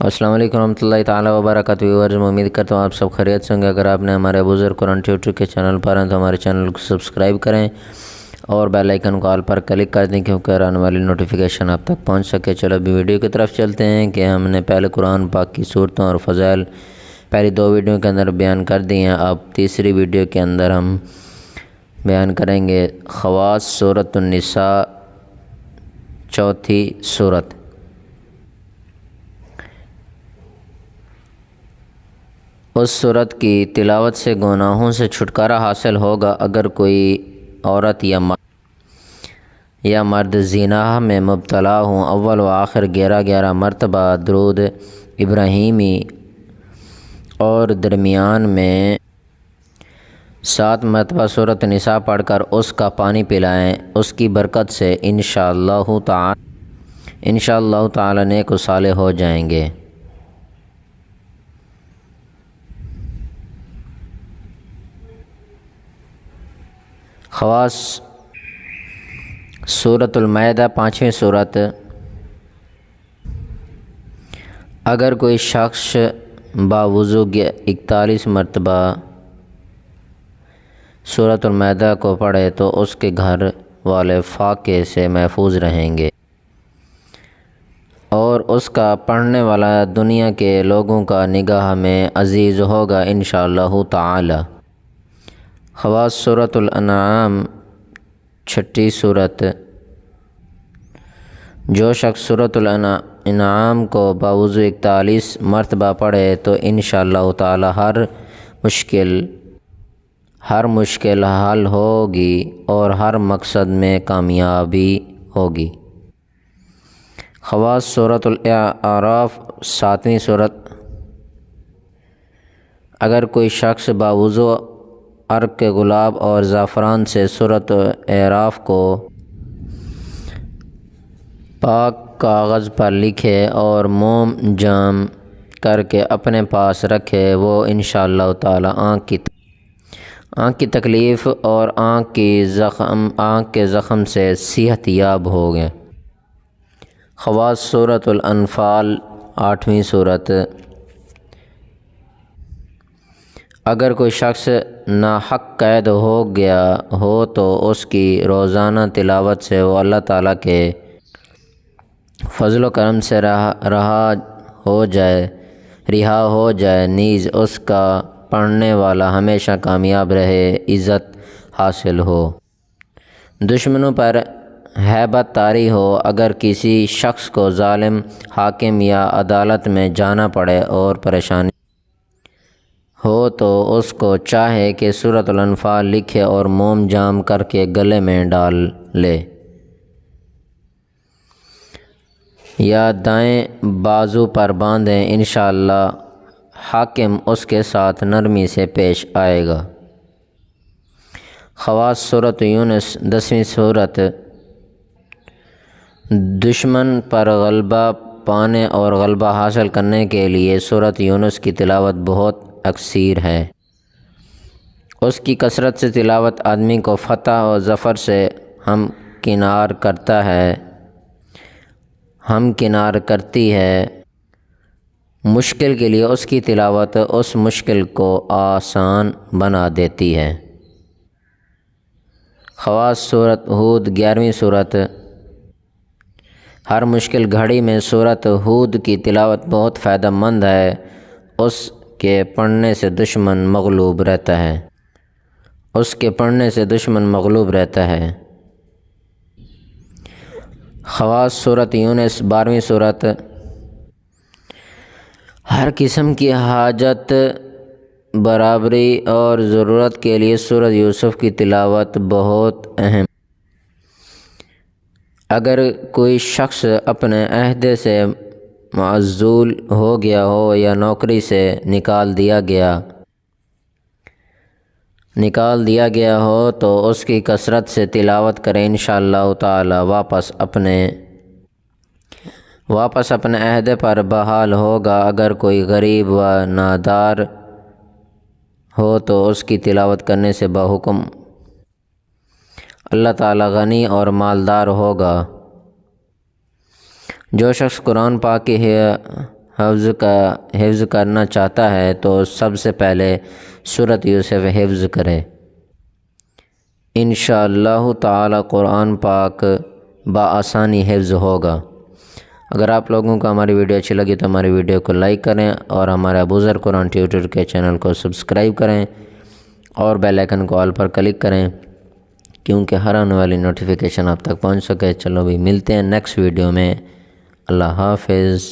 अस्सलाम वालेकुम रहमतुल्लाहि ताला व्यूअर्स, मैं उम्मीद करता हूँ आप सब खैरियत से होंगे। अगर आपने हमारे बुज़ुर्ग कुरान ट्यूटर के चैनल पर हैं तो हमारे चैनल को सब्सक्राइब करें और बेल आइकन को ऑल पर क्लिक कर दें, क्योंकि आने वाली नोटिफिकेशन आप तक पहुँच सके। चलो, अभी वीडियो की तरफ़ चलते हैं कि हमने पहले कुरान, पाक की सूरतों और फ़ज़ाइल पहली दो वीडियो के अंदर बयान कर दी हैं। अब तीसरी वीडियो के अंदर हम बयान करेंगे ख़वास सूरतुलनिसा चौथी सूरत। उस सूरत की तिलावत से गुनाहों से छुटकारा हासिल होगा अगर कोई औरत या मर्द या मर्द जीना में मुबतला हूँ। अव्वल व आखिर ग्यारह ग्यारह मरतबा दरूद इब्राहिमी और दरमियान में सात मरतबा सूरत निसा पढ़कर उसका पानी पिलाएँ। उसकी बरकत से इन ताला इन ताला नेक हो जाएँगे। ख़वास सूरतुलमैदा पाँचवीं सूरत। अगर कोई शख्स बावज़ू इकतालीस मरतबा सूरतुलमैदा को पढ़े तो उसके घर वाले फाके से महफूज रहेंगे। और उसका पढ़ने वाला दुनिया के लोगों का निगाह में अज़ीज़ होगा इन ताला। खवास सूरतुलनाम छठी सूरत। जो शख्स सूरतुलनाम को बावजू इकतालीस मरतबा पढ़े तो इन ताला हर मुश्किल हर मुश्किल हल होगी और हर मकसद में कामयाबी होगी। खवास सूरतुलआराफ सातवीं सूरत। अगर कोई शख्स बावजू अर्क के गुलाब और ज़ाफ़रान से सूरत एराफ को पाक कागज़ पर लिखे और मोम जाम करके अपने पास रखे, वो इन ताला आँख की आँख की तकलीफ़ और आँख की ज़ख़म, आँख के ज़ख़म से सेहत याब हो गए। ख़वास सूरतुलनफ़ाल आठवीं सूरत। अगर कोई शख्स नाहक कैद हो गया हो तो उसकी रोज़ाना तिलावत से वो अल्लाह ताला के फजल करम से रहा रहा हो जाए, रिहा हो जाए, नीज़ उसका पढ़ने वाला हमेशा कामयाब रहे, इज़्ज़त हासिल हो। दुश्मनों पर हैबत तारी हो, अगर किसी शख्स को ालिम हाकिम या अदालत में जाना पड़े और परेशानी हो तो उसको चाहे कि सूरतुलनफ़ाल लिखे और मोम जाम करके गले में डाल ले। या दाएँ बाजू पर बांधें इन हाकिम उसके साथ नरमी से पेश आएगा। ख़वास सूरत यूनस, दसवीं सूरत। दुश्मन पर गलबा पाने और गलबा हासिल करने के लिए सूरत यूनस की तिलावत बहुत अक्सर है। उसकी कसरत से तिलावत आदमी को फ़तह और ज़फ़र से हम किनार करता है। हम किनार करती है। मुश्किल के लिए उसकी तिलावत उस मुश्किल को आसान बना देती है। ख़वास सूरत हूद, ग्यारहवीं सूरत। हर मुश्किल घड़ी में सूरत हूद की तिलावत बहुत फ़ायदा मंद है। उस के पढ़ने से दुश्मन मगलूब रहता है। उसके पढ़ने से दुश्मन मगलूब रहता है। ख़वास सूरत यूनस, बारहवीं सूरत। हर किस्म की हाजत, बराबरी और ज़रूरत के लिए सूरत यूसुफ़ की तिलावत बहुत अहम। अगर कोई शख्स अपने अहदे से मज़ूल हो गया हो या नौकरी से निकाल दिया गया। निकाल दिया गया हो तो उसकी कसरत से तिलावत करें इन ताला, वापस अपने वापस अपने अहदे पर बहाल होगा। अगर कोई गरीब व नादार हो तो उसकी तिलावत करने से बहुकुम अल्लाह ताला गनी और मालदार होगा। जो शख्स कुरान पाक के हफ्ज़ का, हिफ्ज़ करना चाहता है तो सबसे पहले सूरत यूसुफ हिफ्ज़ करे। इन ताला कुरान पाक बसानी हिफ्ज़ होगा। अगर आप लोगों को हमारी वीडियो अच्छी लगी तो हमारी वीडियो को लाइक करें और हमारे अबूज़र कुरान ट्यूटर के चैनल को सब्सक्राइब करें और बेल आइकन को ऑल पर क्लिक करें, क्योंकि हर आने वाली नोटिफिकेशन आप तक पहुँच सके। चलो भी मिलते हैं नेक्स्ट वीडियो में। अल्लाह हाफिज़